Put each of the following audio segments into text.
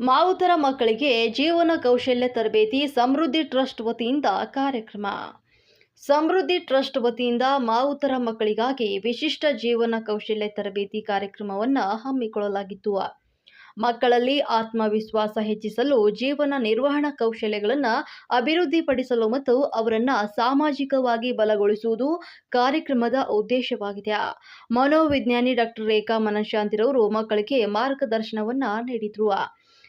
ಮಾವುತರ ಮಕ್ಕಳಿಗೆ ಜೀವನ ಕೌಶಲ್ಯ ತರಬೇತಿ ಸಮೃದ್ಧಿ ಟ್ರಸ್ಟ್ ವತಿಯಿಂದ ಕಾರ್ಯಕ್ರಮ. ಸಮೃದ್ಧಿ ಟ್ರಸ್ಟ್ ವತಿಯಿಂದ ಮಾವುತರ ಮಕ್ಕಳಿಗಾಗಿ ವಿಶಿಷ್ಟ ಜೀವನ ಕೌಶಲ್ಯ ತರಬೇತಿ ಕಾರ್ಯಕ್ರಮವನ್ನು ಹಮ್ಮಿಕೊಳ್ಳಲಾಗಿತ್ತು. ಮಕ್ಕಳಲ್ಲಿ ಆತ್ಮವಿಶ್ವಾಸ ಹೆಚ್ಚಿಸಲು, ಜೀವನ ನಿರ್ವಹಣಾ ಕೌಶಲ್ಯಗಳನ್ನು ಅಭಿವೃದ್ಧಿಪಡಿಸಲು ಮತ್ತು ಅವರನ್ನು ಸಾಮಾಜಿಕವಾಗಿ ಬಲಗೊಳಿಸುವುದು ಕಾರ್ಯಕ್ರಮದ ಉದ್ದೇಶವಾಗಿದೆ. ಮನೋವಿಜ್ಞಾನಿ ಡಾಕ್ಟರ್ ರೇಖಾ ಮನಶಾಂತಿರವರು ಮಕ್ಕಳಿಗೆ ಮಾರ್ಗದರ್ಶನವನ್ನು ನೀಡಿದ್ರು.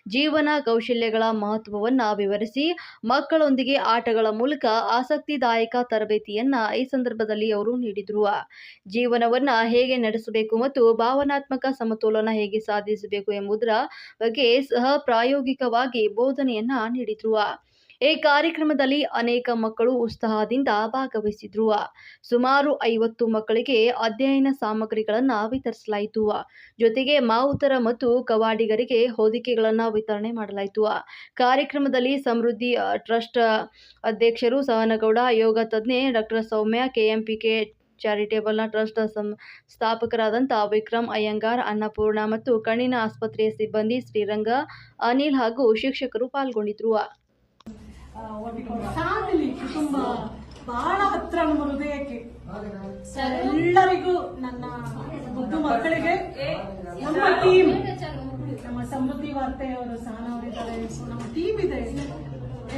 ಜೀವನ ಕೌಶಲ್ಯಗಳ ಮಹತ್ವವನ್ನ ವಿವರಿಸಿ ಮಕ್ಕಳೊಂದಿಗೆ ಆಟಗಳ ಮೂಲಕ ಆಸಕ್ತಿದಾಯಕ ತರಬೇತಿಯನ್ನ ಈ ಸಂದರ್ಭದಲ್ಲಿ ಅವರು ನೀಡಿದ್ರು. ಜೀವನವನ್ನ ಹೇಗೆ ನಡೆಸಬೇಕು ಮತ್ತು ಭಾವನಾತ್ಮಕ ಸಮತೋಲನ ಹೇಗೆ ಸಾಧಿಸಬೇಕು ಎಂಬುದರ ಬಗ್ಗೆ ಸಹ ಪ್ರಾಯೋಗಿಕವಾಗಿ ಬೋಧನೆಯನ್ನ ನೀಡಿದ್ರು. ಈ ಕಾರ್ಯಕ್ರಮದಲ್ಲಿ ಅನೇಕ ಮಕ್ಕಳು ಉತ್ಸಾಹದಿಂದ ಭಾಗವಹಿಸಿದ್ರು. ಸುಮಾರು ಐವತ್ತು ಮಕ್ಕಳಿಗೆ ಅಧ್ಯಯನ ಸಾಮಗ್ರಿಗಳನ್ನು ವಿತರಿಸಲಾಯಿತು. ಜೊತೆಗೆ ಮಾವುತರ ಮತ್ತು ಕವಾಡಿಗರಿಗೆ ಹೊದಿಕೆಗಳನ್ನು ವಿತರಣೆ ಮಾಡಲಾಯಿತು. ಕಾರ್ಯಕ್ರಮದಲ್ಲಿ ಸಮೃದ್ಧಿ ಟ್ರಸ್ಟ್ ಅಧ್ಯಕ್ಷರು ಸಹನಗೌಡ, ಯೋಗ ತಜ್ಞೆ ಡಾಕ್ಟರ್ ಸೌಮ್ಯ, ಕೆಎಂಪಿಕೆ ಚಾರಿಟೇಬಲ್ನ ಟ್ರಸ್ಟ್ ಸ್ಥಾಪಕರಾದಂಥ ವಿಕ್ರಮ್ ಅಯ್ಯಂಗಾರ್, ಅನ್ನಪೂರ್ಣ ಮತ್ತು ಕಣ್ಣಿನ ಆಸ್ಪತ್ರೆಯ ಸಿಬ್ಬಂದಿ ಶ್ರೀರಂಗ ಅನಿಲ್ ಹಾಗೂ ಶಿಕ್ಷಕರು ಪಾಲ್ಗೊಂಡಿದ್ರು. ಫ್ಯಾಮಿಲಿ ಕುಟುಂಬ ಬಹಳ ಹತ್ರ ನಮ್ಮ ಹೃದಯಕ್ಕೆ. ಎಲ್ಲರಿಗೂ ನನ್ನ ಮುದ್ದು ಮಕ್ಕಳಿಗೆ, ನಮ್ಮ ಟೀಮ್ ನಮ್ಮ ಸಮೃದ್ಧಿ ವಾರ್ತೆಯವರು ಸಹನ ಅವರಿದ್ದಾರೆ ನಮ್ಮ ಟೀಮ್ ಇದೆ.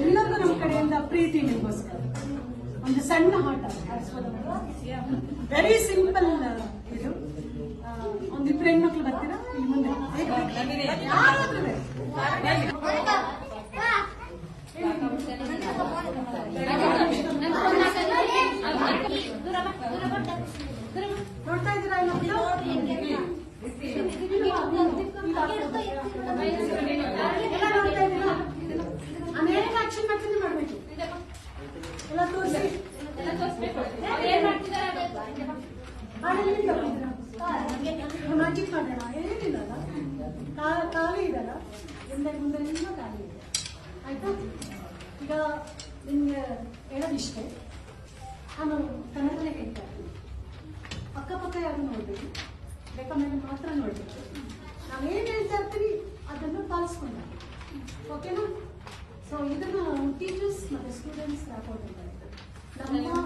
ಎಲ್ಲರೂ ನಮ್ಮ ಕಡೆಯಿಂದ ಪ್ರೀತಿ ನಿಮಗೋಸ್ಕರ. ಒಂದು ಸಣ್ಣ ಆಟ ವೆರಿ ಸಿಂಪಲ್ ಇದು. ಒಂದಿಬ್ರು ಹೆಣ್ಮಕ್ಳು ಬರ್ತೀರಾ? ಇಲ್ಲಿ ಮುಂದೆ. ಮ್ಯಾಜಿಕ್ ಮಾಡೋಣ ಏನಿಲ್ಲಲ್ಲ ಕಾ- ಖಾಲಿ ಇದಲ್ಲ ಹಿಂದೆ ಮುಂದೆ ನಿಮ್ಮ ಖಾಲಿ ಇದೆ ಆಯಿತಾ ಈಗ ನಿಮ್ಗೆ ಹೇಳೋದಿಷ್ಟೇ ನಾನು ಕನ್ನಡದಲ್ಲೇ ಹೇಳ್ತಾ ಇದ್ದೀನಿ ಅಕ್ಕಪಕ್ಕ ಯಾರು ನೋಡಬೇಕು ಬೇಕಾ ಮೇಲೆ ಮಾತ್ರ ನೋಡ್ಬೇಕು ನಾವೇನು ಹೇಳ್ತಾ ಇರ್ತೀವಿ ಅದನ್ನು ಪಾಲಿಸ್ಕೊಂಡ ಓಕೆನಾ ಸೊ ಇದನ್ನು ಟೀಚರ್ಸ್ ಮತ್ತೆ ಸ್ಟೂಡೆಂಟ್ಸ್ ಹಾಕೊಂಡಿದ್ದಾರೆ ನಿಮ್ಮ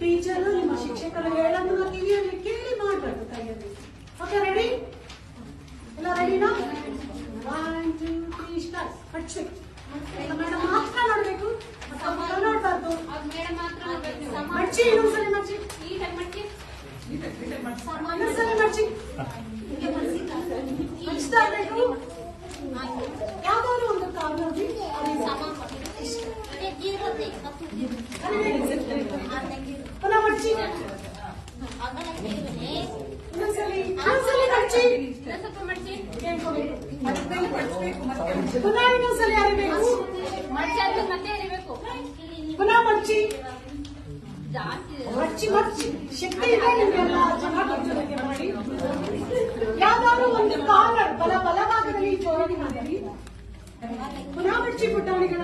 ಟೀಚರು ನಿಮ್ಮ ಶಿಕ್ಷಕರು ಹೇಳೋದನ್ನ ಕಿವಿಯಲ್ಲಿ ಕೇಳಿ ಮಾಡಬೇಕು ಕೈಯಲ್ಲಿ ಓಕೆ ರೆಡಿ ಎಲ್ಲ ರೆಡಿನಾ ಹಚ್ಚಿ ಮೇಡಮ್ ಮಾತ್ರ ಮಕ್ಕಳು ನೋಡ್ಬಾರ್ದು ಮಡ್ಚಿ ಇನ್ನೊಂದ್ಸಲಿ ಮಡ್ಚಿ ಇನ್ನೊಂದ್ಸಲಿ ಮಡ್ಚಿ ಮಡ್ಚ್ತಾ ಇರ್ಬೇಕು ಯಾವ್ದಾದ್ರು ಒಂದು ಕಾಲ್ ಪುನಃ ಇನ್ನೊಂದ್ಸಲಿ ಅರಿಬೇಕು ಪುನಃ ಮಡ್ಚಿ ಮಡ್ಚಿ ಮಡ್ಚಿ ಶಕ್ತಿ ಇದೆ ನಿಮ್ಗೆಲ್ಲ ಚೆನ್ನಾಗಿ ಮಾಡಿ ಯಾವ್ದಾದ್ರು ಒಂದು ಕಾಲ ಬಲ ಬಲಭಾಗದಲ್ಲಿ ಜೋರಾಗಿ ಮಾಡಿ ಪುನಃ ಮಡ್ಚಿ ಪುಟಾಣಿಗಳ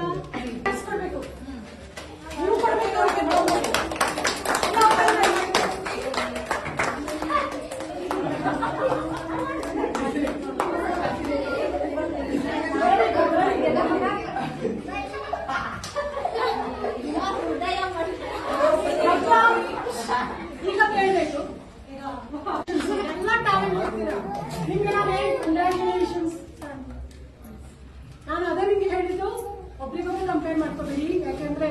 ನಾನು ಅದೇ ನಿಮ್ಗೆ ಹೇಳಿದ್ದು ಒಬ್ರಿಗೊಬ್ರು ಕಂಪೇರ್ ಮಾಡ್ಕೋಬೇಡಿ ಯಾಕೆಂದ್ರೆ